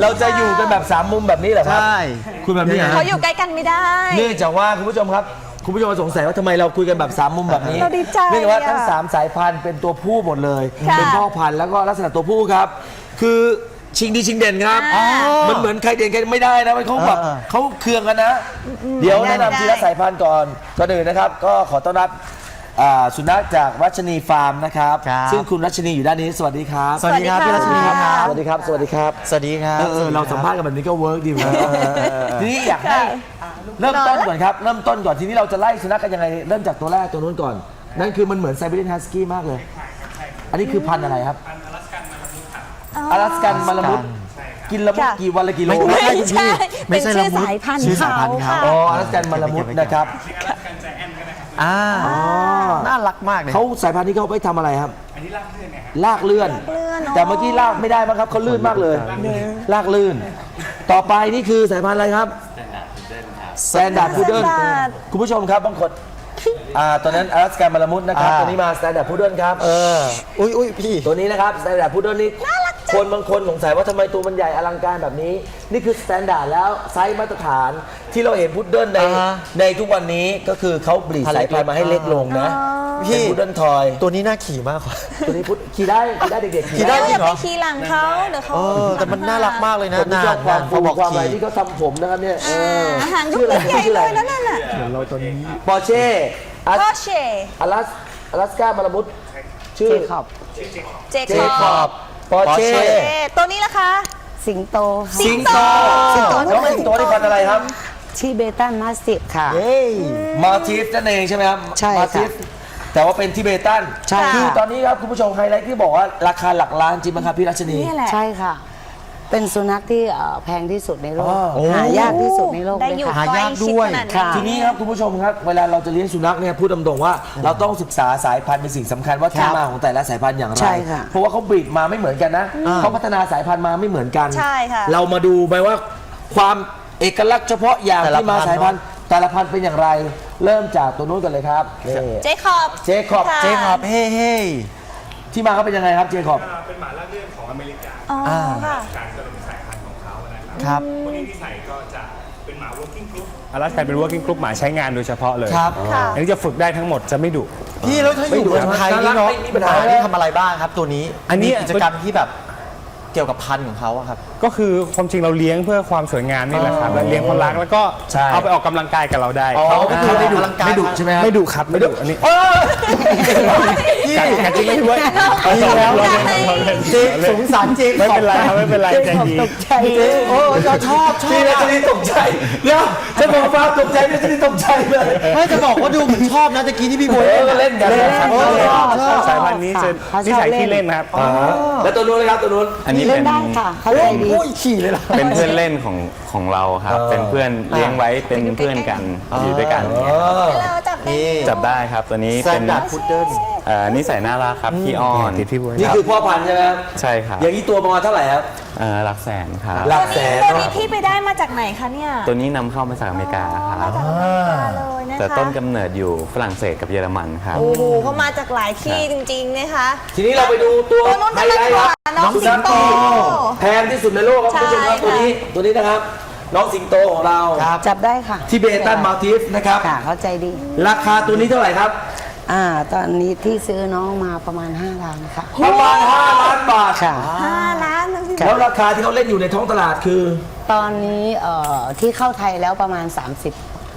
เราจะอยู่กันแบบสามมุมแบบนี้เหรอครับ ใช่ คุณแบบนี้เหรอเขาอยู่ใกล้กันไม่ได้ เนื่องจากว่าคุณผู้ชมครับ คุณผู้ชมสงสัยว่าทำไมเราคุยกันแบบสามมุมแบบนี้เราดีใจเนื่องจากว่าอะทั้งสามสายพันธุ์เป็นตัวผู้หมดเลย ค่ะเป็นพ่อพันธุ์แล้วก็ลักษณะตัวผู้ครับ คือชิงดีชิงเด่นครับอ่ามันเหมือนใครเด่นใครไม่ได้นะมันเขาแบบอ่า เขาเคืองกันนะ เดี๋ยวแนะนำได้ทีละสายพันธุ์ก่อนก่อนอื่นนะครับ ก็ขอต้อนรับ อ่าสุนัขจากรัชนีฟาร์มนะครับ ครับ ซึ่งคุณรัชนีอยู่ด้านนี้ สวัสดีครับสวัสดีครับพี่รัชนีครับ สวัสดีครับ สวัสดีครับ สวัสดีครับ เออเออเราสัมภาษณ์กันแบบนี้ก็เวิร์กดีเหมือนกันทีนี้อยากให้เริ่มต้นก่อนครับ เริ่มต้นก่อนทีนี้เราจะไล่สุนัขกันยังไง เริ่มจากตัวแรกตัวนู้นก่อน นั่นคือมันเหมือนไซบีเรียนฮัสกี้มากเลย อันนี้คือพันธุ์อะไรครับอลาสกันมาลามุดกินละมุดค่ะ กี่วันละกิโลไม่ใช่ ไม่ใช่ไม่ใช่เป็นชื่อละมุดสายพันธุ์ชื่อสายพันธุ์เขา เขาค่ะอ๋ออลาสกันมาลามุดนะครับ อ่าน่ารักมากเลยเขาสายพันธุ์นี้เขาไปทำอะไรครับ อันนี้ลากเลื่อนลากเลื่อนแต่เมื่อกี้ลากไม่ได้มั้งครับเขาลื่นมากเลย ลากลื่น ต่อไปนี่คือสายพันธุ์อะไรครับแซนดาร์ดพุดเดิล Standard คุณผู้ชมครับบางคนอ่าตอนนั้นอลาสกันมาลามุดนะครับอ่า ตัวนี้มาสแตนดาร์ดพุดเดิลครับเอออุ้ยอุ้ยพี่ ตัวนี้นะครับสแตนดาร์ดพุดเดิลนี่ คนบางคนสงสัยว่าทำไมตัวมันใหญ่อลังการแบบนี้ นี่คือสแตนดาร์ดแล้วไซส์มาตรฐานที่เราเห็นพุดเดิลในอ่าฮะในทุกวันนี้ก็คือเขาบลีดสายพันธุ์มาให้เล็กลงนะพี่ เป็นพุดเดิลทอย ตัวนี้น่าขี่มากกว่า ตัวนี้พุดขี่ได้ขี่ได้เด็กๆขี่ได้เราจริองย่าเหรไปอขี่หลังเขาเดี๋ยวเขาเออ แต่มันน่ารักมากเลยนะคนที่ชอบความฟูเขาบอกความอะไรขี่ที่เขาทำผมนะครับเนี่ยเอออาหารก็ชื่ออะไรใหญ่ชื่ออะไรเลยนั่นน่ะปอร์เช่อัสก็เชอลัสอลัสกามาลามุดชื่อเจคอบ เจเจคคออบบ ปอร์เช่ Porsche เอ๊ะตัวนี้ล่ะคะ สิงโตค่ะสิงโตสิงโต น้องสิงโตนี่พันธุ์อะไรครับที่เบตันมาสติกค่ะ เฮ้ยมาทิฟนั่นเองใช่ไหมครับใช่ค่ะ มาทิฟแต่ว่าเป็นทิเบตันใช่ค่ะคือตอนนี้ครับคุณผู้ชมไฮไลท์ที่บอกว่าราคาหลักล้านจริงไหมครับพี่รัชนี นี่แหละ ใช่ค่ะ เป็นสุนัขที่เอ่อแพงที่สุดในโลก อ๋อ หายากที่สุดในโลกได้เลยอยู่ค่ะใกล้ชิดขนาดค่ะ ทีนี้ครับคุณผู้ชมครับเวลาเราจะเลี้ยงสุนัขเนี่ยพูดตรงๆว่า เราต้องศึกษาสายพันธุ์เป็นสิ่งสำคัญว่าที่มาของแต่ละสายพันธุ์อย่างไร ใช่ค่ะเพราะว่าเขาบรีดมาไม่เหมือนกันนะเขาพัฒนาสายพันธุ์มาไม่เหมือนกัน ใช่ค่ะ เรามาดูไปว่าความเอกลักษณ์เฉพาะอย่างแต่ละที่มาพันธุ์ สายพันธุ์แต่ละพันธุ์เป็นอย่างไร เริ่มจากตัวนู้นกันเลยครับนี่เจคอบ เจคอบะเจคอบเฮ้เฮ้ ที่มาเขาเป็นยังไงครับเจคอบ เป็นหมาล่าเรื่องของอเมริกาอ๋ออาค่ะการก็ ครับครับพวกนี้ที่ใส่ก็จะเป็นหมา working group อลาสกาเป็น working group หมาใช้งานโดยเฉพาะเลยครับ ค่ะ อันนี้จะฝึกได้ทั้งหมดจะไม่ดุ พี่แล้วถ้าอยู่เมืองไทยนี่เนาะไม่มีปัญหาหมาที่ทำอะไรบ้างครับ ตัวนี้อันนี้ มีกิจกรรมที่แบบ เกี่ยวกับพันธุ์ของเขาอะครับ ก็คือความจริงเราเลี้ยงเพื่อความสวยงามนี่แหละครับและเลี้ยงเพราะรักแล้วก็ใช่ เอาไปออกกำลังกายกับเราได้อ๋อก็คือไม่ดุออกกำลังกายไม่ดุใช่ไหมครับ ไม่ดุครับไม่ดุอันนี้เออพี่กัดกัดจริงไม่ด้วยพี่แล้วเราเล่นเราเล่นเจสงสารเจไม่เป็นไรครับไม่เป็นไรใจดีเจโอ้เราชอบชอพี่บรัชนีตกใจเดี๋ยวเจะบอกฟ้าตกใจพี่รัชนีตกใจเลย ไม่จะบอกว่าดูเหมือนชอบนะตะกี้ที่พี่บวยเออก็เล่นกัน เล่นเออชอบชอบ สายพันธุ์นี้จะเขาชอบนิสัยเล่นที่เล่นนะครับ แล้วตัวนู้นเลยครับตัวนู้นอันนี้เล่เป็นนได้ค่ะ เขาใจดีโอ้ยขี่เลยเหรอ เป็นเพื่อนเล่นของของเราครับเป็นเพื่อนเลี้ยงไว้เป็นเพื่อนกันอยู่ด้วยกันอย่างเงี้ยเราจับได้นี่จับได้ครับตัวนี้แซเป็นนด์ดัดพุดเดิ้ลเอ่อนิสัยน่ารักครับพี่อ้อนติดพี่บวยนี่คือพ่อพันธุ์ใช่ไหมครับใช่ครับอย่างนี้ตัวประมาณเท่าไหร่ครับ เอ่อหลักแสนครับหลักแสนตัวเนนี้อะพี่ไปได้มาจากไหนคะเนี่ยตัวนี้นำเข้ามาจากอเมริกาครับเลย นะคะแต่ต้นกำเนิดอยู่ฝรั่งเศสกับเยอรมันครับ โอ้โหเขามาจากหลายที่จริง ๆ นะคะ ทีนี้เราไปดูตัวตัวนู้นไฮกันไลเลยท์ดีคกรับว่าน้องสิงโตแพงที่สุดในโลกครับคุณผู้ชมครับใช่ตัวนี้ค่ะ ตัวนี้นะครับ น้องสิงโตของเราจับได้ค่ะที่เบตันมาทิฟนะครับ ค่ะเขาใจดี ราคาตัวนี้เท่าไหร่ครับ อ่า ตอนนี้ที่ซื้อน้องมาประมาณ 5 ล้านค่ะประมาณ 5 ล้านบาท ค่ะ ห้าล้านนะพี่แล้วราคาที่เขาเล่นอยู่ในท้องตลาดคือ ตอนนี้เอ่อที่เข้าไทยแล้วประมาณ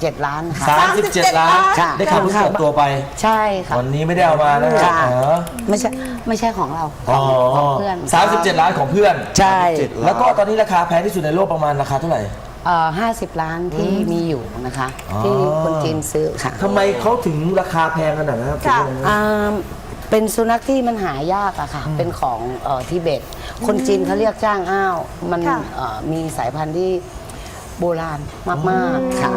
37 ล้านค่ะ 37 ล้าน ค่ะ ได้ข่าวเพิ่งเปิดตัวไป ใช่ค่ะ วันนี้ไม่ได้เอามานะค่ะอ๋อไม่ใช่ไม่ใช่ของเราขอ๋อองของเพื่อน37ล้านของเพื่อน ใช่แล้วก็ตอนนี้ราคาแพงที่สุดในโลกประมาณราคาเท่าไหร่ เอ่อ50 ล้านที่มีอยู่นะคะที่คนจีนซื้อค่ะทำไมเขาถึงราคาแพงขนาดนั้นครับ ค่ะ อ่าเป็นสุนัขที่มันหายากอะค่ะ เป็นของเอ่อทิเบต คนจีนเขาเรียกจ้างอ้าว มันค่ะ เอ่อมีสายพันธุ์ที่ โบราณมากๆค่ะ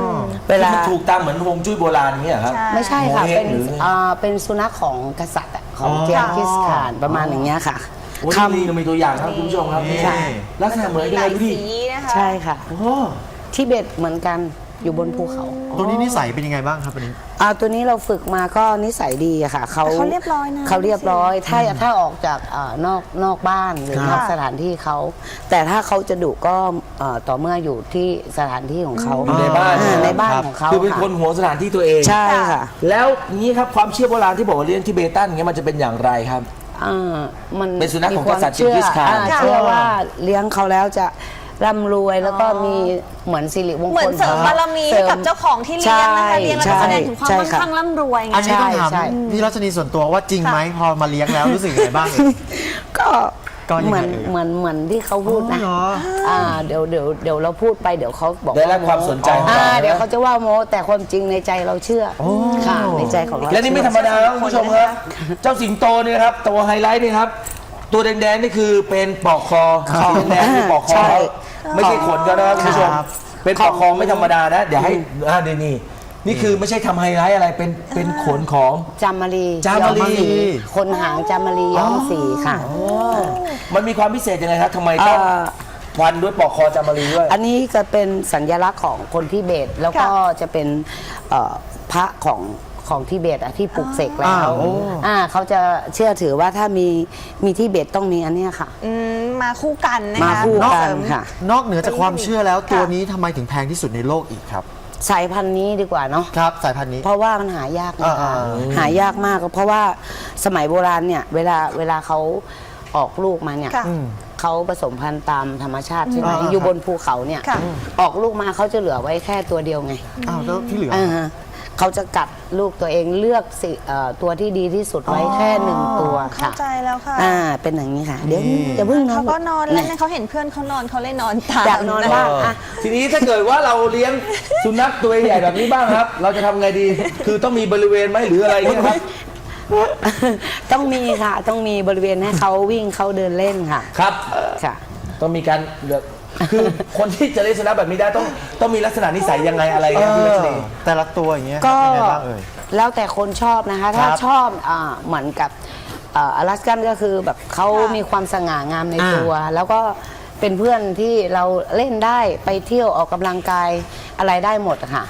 เวลาที่มันถูกตามเหมือนฮวงจุ้ยโบราณอย่างเงี้ยเหรอครับ ไม่ใช่ค่ะโมเฮงเป็นหรือไงอ่าเป็นสุนัขของกษัตริย์อะของอ๋อ เจียงกิสข่านประมาณอย่างเงี้ยค่ะ โอ้ยคนี่เรามีตัวอย่างครับคุณผู้ชมครับนี่ลักษณะเหมือนมีกันหเลลายยดูดิสีนะคะำใช่ค่ะ โอ้ ทิเบตเหมือนกัน อยู่บนภูเขาตัวนี้นิสัยเป็นยังไงบ้างครับวันนี้ อ่าตัวนี้เราฝึกมาก็นิสัยดีอะค่ะเขาแต่เขาเรียบร้อยนะเขาเรียบร้อยถ้าถ้าออกจากอ่านอกนอกบ้านหรือครับนอกสถานที่เขา แต่ถ้าเขาจะดุก็เอ่อต่อเมื่ออยู่ที่สถานที่ของเขาอยู่ในบ้านอ่ในบ้านครับของเขาคือเป็นคนค่ะหัวงสถานที่ตัวเอง ใช่ค่ะ แล้วนี้ครับความเชื่อโบราณที่บอกว่าเลี้ยงทิเบตันอย่างเงี้ยมันจะเป็นอย่างไรครับ อ่ามันเป็นสุนัขของมีควมกษัตริย์เชื่อจิงกิสข่าน อ่าเชื่อว่าเลี้ยงเขาแล้วจะ ร่ำรวยแล้วก็มีเหมือนสิริมงคลเหมือนเสริมบารมีให้กับเจ้าของที่เลี้ยงนะคะเลี้ยงแล้วก็แสดงถึงความใช่มั่งค่ะคั่งร่ำรวยไงอันนี้ต้องถามใช่พี่รัชนีส่วนตัวว่าจริงไหมพอมาเลี้ยงแล้วรู้สึกยังไงบ้างเอ่ยก็ก็ยังไงเหมือนเอ่ยเหมือนเหมือนที่เขาพูดนะอ๋อเหรออ่าเดี๋ยวเดี๋ยวเดี๋ยวเราพูดไปเดี๋ยวเขาบอกได้รับโความสนใจของเราอ่านะเดี๋ยวเขาจะว่าโมแต่ความจริงในใจเราเชื่ออค่ะในใจของเราและนี่ไม่ธรรมดาครับคุณผู้ชมครับเจ้าสิงโตเนี่ยนะครับตัวไฮไลท์นี่ครับตัวแดงๆนี่คือเป็นปลอกคอสีแดงๆคือปลอกคอใช่เขา ไม่ใช่ขนก็นะครับคุณผู้ชม ครับเป็นปลอกคอไม่ธรรมดานะ เดี๋ยวให้อ่านี่นี่นี่คือไม่ใช่ทำไฮไลท์อะไรเป็นเป็นขนของ จามารีจามารี ย้อสีคนหางจามารีย้อมสีค่ะ มันมีความพิเศษยังไงครับทำไมต้องเอ่อวันด้วยปลอกคอจามารีด้วย อันนี้จะเป็นสัญลักษณ์ของคนทิเบตแล้วก็จะเป็นเอ่อพระของ ของทิเบตอะที่ปลุกเสกแล้อ่าวโอ้ อ่าเขาจะเชื่อถือว่าถ้ามีมีทิเบตต้องมีอันเนี้ยค่ะ อืมมาคู่กันนะมาคะคู่เสกันริม ค่ะ นอกเหนือจากความเชื่อแล้วค่ะ ตัวนี้ทำไมถึงแพงที่สุดในโลกอีกครับ สายพันธุ์นี้ดีกว่าเนาะ ครับ สายพันธุ์นี้ เพราะว่ามันหายากนะคะ อ่าหายากมาก เพราะว่าสมัยโบราณเนี่ย เวลาเวลาเขาออกลูกมาเนี่ยค่ะเขาผสมพันธุ์ตามธรรมชาติใช่ไหมอ่า อยู่บนภูเขาเนี่ยค่ะ ออกลูกมาเขาจะเหลือไว้แค่ตัวเดียวไงอ้าวแล้วที่เหลืออ่าฮะ เขาจะกัดลูกตัวเองเลือกสิเอ่อตัวที่ดีที่สุดไว้แค่หนึ่งตัวเข้าค่ะ ใจแล้วค่ะอ่า เป็นอย่างนี้ค่ะ เดี๋ยวจะเพิ่งนอนเขาก็นอนเล่นยนะเขาเห็นเพื่อนเขานอนเขาเลยนอนตามอยากนอนบ้างอะ ทีนี้ถ้าเกิดว่าเราเลี้ยงสุนัขตัวใหญ่แบบนี้บ้างครับ เราจะทำไงดี คือต้องมีบริเวณไหมหรืออะไรเนี่ยครับ ต้องมีค่ะ ต้องมีบริเวณให้เขาวิ่งเขาเดินเล่นค่ะ ครับ ค่ะ ต้องมีการเลือก คือคนที่จะเลี้ยงสุนัขแบบนี้ได้ต้องต้องมีลักษณะนิสัยยังไงอะไรครับพี่รัชนี แต่ละตัวอย่างเงี้ยก็เป็นไงบ้างเอ่ย แล้วแต่คนชอบนะคะ ถ้าครับชอบอ่าเหมือนกับอลาสกันก็คือแบบเขาค่ะมีความสง่างามในอ่าตัว แล้วก็เป็นเพื่อนที่เราเล่นได้ไปเที่ยวออกกำลังกายอะไรได้หมดอะค่ะ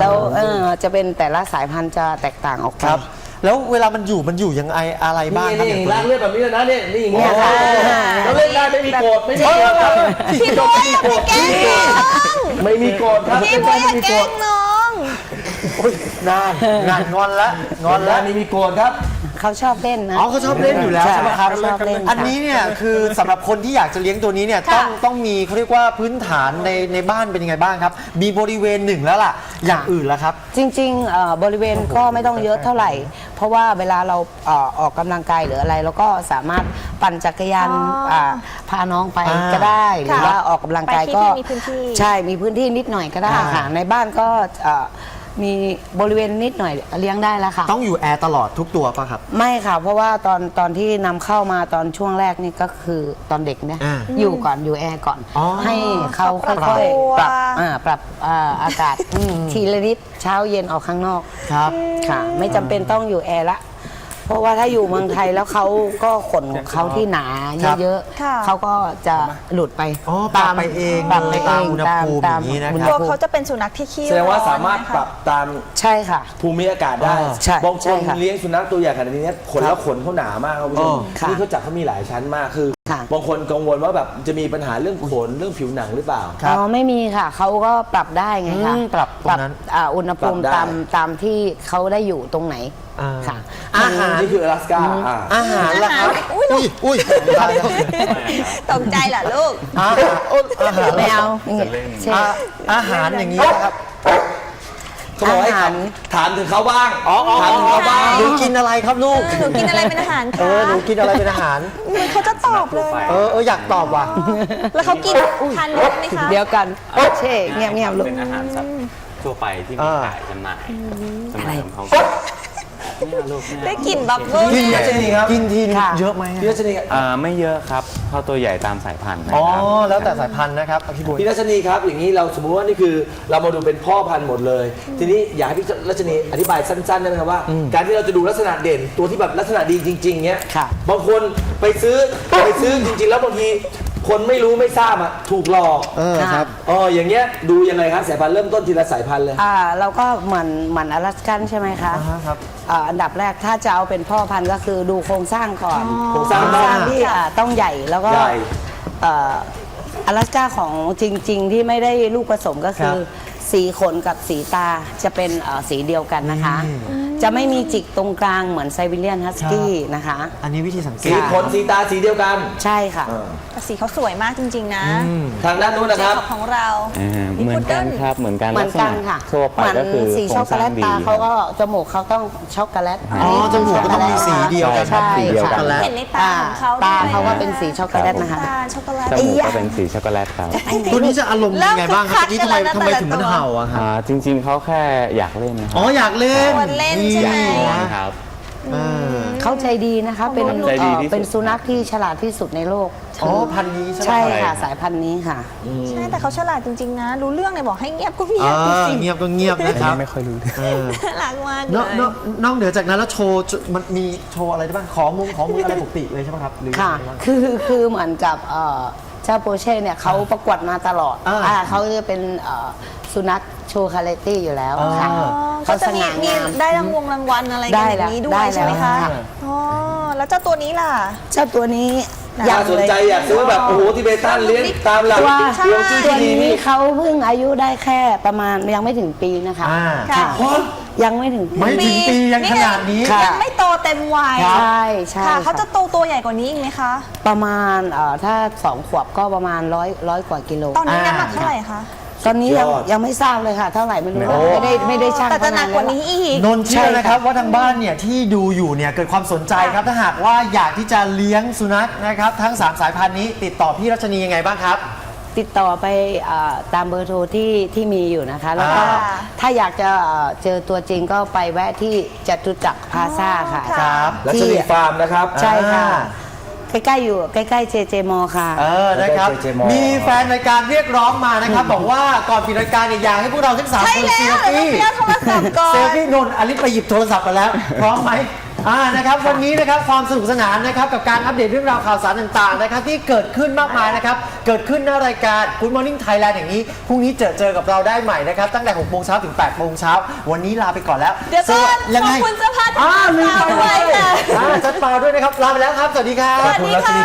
แล้วเออจะเป็นแต่ละสายพันธุ์จะแตกต่างออกไป ครับ แล้วเวลามันอยู่มันอยู่ยังไงอะไรบ้างนี่ครับนี่อย่างตัวลากนี้ เลือดแบบนี้เลยนะเนี่ยนี่อย่างเงี้ยเนี่ยค่ะเราเล่นได้ไม่มีโกรธไม่มีโกรธครับพี่โกรธไม่มีโกรธแกล้งน้องไม่มีโกรธครับพี่ไม่มุ้ยอย่ามีแกโกรล้ธงน้องนานงานงอนละงงออนนละแล้วนี่มีโกรธครับ เขาชอบเล่นนะ อ๋อเขาชอบเล่นอยู่แล้วใช่ใช่ไหมครับเขาชอบเล่นอันนี้เนี่ยคือสำหรับคนที่อยากจะเลี้ยงตัวนี้เนี่ยต้องต้องมีเขาเรียกว่าพื้นฐานในในบ้านเป็นยังไงบ้างครับ มีบริเวณหนึ่งแล้วล่ะ อย่างอื่นแล้วครับ จริงๆเอ่อบริเวณก็ไม่ต้องเยอะเท่าไหร่ เพราะว่าเวลาเราเอ่อออกกำลังกายหรืออะไรเราก็สามารถปั่นจักรยานอ๋ออ่าพาน้องไปอ่าก็ได้หรือค่ะว่าออกกำลังกายไปที่ก็ที่มีพื้นที่ ใช่มีพื้นที่นิดหน่อยก็ได้อ่า ค่ะในบ้านก็เอ่อ มีบริเวณนิดหน่อยเลี้ยงได้แล้วค่ะ ต้องอยู่แอร์ตลอดทุกตัวป่ะครับ ไม่ค่ะ เพราะว่าตอนตอนที่นำเข้ามาตอนช่วงแรกนี่ก็คือตอนเด็กเนี่ยอ่าอยู่ก่อนอยู่แอร์ก่อน อ๋อให้เขาค่ปรับอยตัว ๆปรับอ่าปรับอ่าอากาศทีละนิดเช้าเย็นออกข้างนอกครับ ค่ะ ไม่จำเป็นต้องอยู่แอร์ละ เพราะว่าถ้าอยู่เมืองไทยแล้วเขาก็ขนของเขาที่หนาครับเยอะค่ะๆเขาก็จะหลุดไปอ๋อปรับไปเองปรับไปเอตามงอุณหภูมิอย่างนี้นะครับตัวอุณหภูมิเขาจะเป็นสุนัขที่ขี้แสดงว่าร้อนสามารถนะคะปรับตามใช่ค่ะ ภูมิอากาศได้อ่าใช่บางใช่คนค่ะเลี้ยงสุนัขตัวใหญ่ขนาดนี้เนี่ยขนแล้วขนเขาหนามากครับคุณผู้ชมค่ะ นี่เขาจัดเขามีหลายชั้นมากคือ ค่ะ บางคนกังวลว่าแบบจะมีปัญหาเรื่องขนเรื่องผิวหนังหรือเปล่า ครับ อ๋อไม่มีค่ะ เขาก็ปรับได้ไงคะอืมปรับตรงนั้นอ่าอุณหภูมิปรับได้ ตามตามที่เขาได้อยู่ตรงไหนอ่า ค่ะ อาหารนี่คืออลาสก้าอ่า อาหารล่ะครับอุ๊ย อุ้ยอุ้ยตายแล้วตกใจเหรอลูก อาหารอ้นอาหารไม่เอาจะเล่นเช่นอ่าอาหารอย่างนี้นะครับ เขาบอกให้อาหาร ถามถึงเขาบ้างถามถึงเขาบ้าง หนูกินอะไรครับลูก หนูกินอะไรเป็นอาหารเอคะอหนูกินอะไรเป็นอาหารมันเขาจะตอบเลยนะเออเอออยากตอบว่ะ แล้วเขากินทานนกไหมคะเดี๋ยวกันเช่เงียบเงียบๆลูก เป็นอาหารสัตว์ทั่วไปที่มีอ่า ขายจำหน่ายจำหอะไรน่ายของเขา เนี่ยลูกเนี่ยได้กลิ่นบับเบิ้ลกินเยอะจริงๆครับกินทีนึงค่ะเยอะไหมพี่รัชนีอ่าไม่เยอะครับเพราะตัวใหญ่ตามสายพันธุ์นะอ๋อ ครับแล้วแต่สายพันธุ์นะครับพี่บุญ พี่รัชนีครับ อย่างนี้เราสมมุติว่านี่คือเรามาดูเป็นพ่อพันธุ์หมดเลย ทีนี้อยากให้พี่รัชนีอธิบายสั้นๆได้ไหมครับว่า การที่เราจะดูลักษณะเด่นตัวที่แบบลักษณะดีจริง ๆเนี้ยค่ะ บางคนไปซื้อไปซื้อจริง ๆ แล้วบางที คนไม่รู้ไม่ทราบอะถูกหลอกเออครับ อ๋ออย่างเงี้ยดูยังไงครับสายพันธุ์เริ่มต้นทีละสายพันธุ์เลย อ่าเราก็เหมือนเหมือนอลาสกันใช่ไหมคะอ่าฮะครับอ่าอันดับแรกถ้าจะเอาเป็นพ่อพันธุ์ก็คือดูโครงสร้างก่อนโครงสร้างโครงสร้างที่อ่าต้องใหญ่แล้วก็ใหญ่อ่าอลาสก้าของจริง ๆ ที่ไม่ได้ลูกผสมก็คือสีขนกับสีตาจะเป็นเอ่อสีเดียวกันนะคะ จะไม่มีจิกตรงกลางเหมือนไซบีเรียนฮัสกี้นะคะ อันนี้วิธีสังเกสีต ขนสีตาสีเดียวกันใช่ค่ะแต่สีเขาสวยมากจริง ๆ นะทางด้านนู้นนะครับเจ้าของเราอ่าเหมือนกันครับเหมือนกันเหมือนกันค่ะลัษณทั่วไปเหมือนก็คือสีช็อกโกแลตโครงสร้ตางดีเขาก็จมูกเขาต้องช็อกโกแลตอ๋อจมูกก็ต้องมีสีเดียวกันใช่สีเดียวกันค่ะเห็นในตาของเขาตาด้วยเขาก็เป็นสีช็อกโกแลตนะคะ ตาช็อกโกแลตจมูกก็เป็นสีช็อกโกแลตครับตัวนี้จะอารมณ์ยังไงบ้างครับเริ่เมื่อมกี้ทำไมคึกคักทำไมกันแล้วนะถึงมันแต่ละตัวเห่าอะครับอ่าจริงๆเขาแค่อยากเล่นนะคอ๋รัออยากเล่นชวนเล่นใช่ไหม ครับเออเขาใจดีนะคะ เป็นใจดีเอ่อที่สุดเป็นสุนัขที่ฉลาดที่สุดในโลกอ๋อพันธุ์นี้ใช่ไหม ใช่ใช่ครัค่ะบสายพันธุ์นี้ค่ะ ใช่แต่เขาฉลาดจริงๆนะ รู้เรื่องเลยบอกให้เงียบก็เงียอ่าบดูสิเงียบก็เงียบนะครับไม่ค่อยรู้เรื่องเออน่ารักมากนเลอกนอกยนอกเหนือจากนั้นแล้วโชว์จุมันมีโชว์อะไรได้บ้างขอมุมขอมืออะไรปกติเลยใช่ไหมครับหรือค่ะ ยังไงบ้าง คือคือเหมือนกับเอ่อเจ้าโปเช่เนี่ยเขาประกวดมาตลอดอ่า อ่าเขาจะเป็นเอ่อสุนัขโชว์คาเลตี้อยู่แล้วค่ะ อ่าอ๋อเขาก็จะสมีง่ามีงามได้รางวงรางวัลอะไรได้กันอแล้วย่างนี้ด้วได้ยใช่ไหมแล้วคะค่ะอ๋อ แล้วเจ้าตัวนี้ล่ะ เจ้าตัวนี้อยากถ้าสนใจอยากซื้อแบบโอ้โหที่เบตันเลี้ยงตามหลักตัวฮวงจุ้ยตัวที่ดีนี้นี่เขาเพิ่งอายุได้แค่ประมาณยังไม่ถึงปีนะคะอ่า ค่ะยังไม่ถึงปี ไม่ถึงปียังขนาดนี้ ค่ะ ยังไม่โตเต็มวัยใช่ใช่ค่ะค่ะเขาจะโตตัวใหญ่กว่านี้อีกไหมคะ ประมาณเอ่อถ้าสองขวบก็ประมาณร้อยร้อยกว่ากิโลตอนนี้อ่าน้ำหนักเท่าไหร่คะ ตอนนี้ยังยอด ยังไม่ทราบเลยค่ะ เท่าไหร่ไม่รู้โอ้ ไม่ได้ไม่ได้ช่างแต่จะหนักกว่าเท่นี้อีก นนท์เชื่อนะครับว่าทางบ้านเนี่ยที่ดูอยู่เนี่ยเกิดความสนใจครับถ้าหากว่าอยากที่จะเลี้ยงสุนัขนะครับทั้ง3สายพันธุ์นี้ติดต่อพี่รัชนียังไงบ้างครับ ติดต่อไปเอ่อตามเบอร์โทรที่ที่มีอยู่นะคะ แล้วก็อ่า ถ้าอยากจะเอ่อเจอตัวจริงก็ไปแวะที่จตุจักรพลาซ่าค่ะอ๋อครับ รัชนีฟาร์มนะครับ ใช่ค่ะ อ่า ใกล้ๆอยู่ใกล้ๆเจเจมอค่ะ เออ นะครับเจเจมอมีแฟนรายการเรียกร้องมานะครับ บอกว่าก่อนปิดรายการเนี่ยอยากให้พวกเราทั้งสามใช่คนแล้เซวลฟี่เดี๋ยวต้องเปลี่ยนโทรศัพท์ก่อน เซลฟี่นนท์อลิศไปหยิบโทรศัพท์มาแล้ว พร้อมไหม อ่านะครับวันนี้นะครับความสนุกสนานนะครับกับการอัปเดตเรื่องราวข่าวสารต่างๆนะครับที่เกิดขึ้นมากมายนะครับเกิดขึ้นในรายการ Good Morning Thailand อย่างนี้พรุ่งนี้เจอเจอกับเราได้ใหม่นะครับตั้งแต่6โมงเช้าถึง8โมงเช้าวันนี้ลาไปก่อนแล้วเดี๋ยวก่อนสวัสยังขอไงบคุณเจ้าภาพอ่าลืมไปด้วยค่ะอ่าจัดเปาด้วยนะครับลาไปแล้วครับสวัสดีครับ ขอบคุณรัชนีฟาร์ม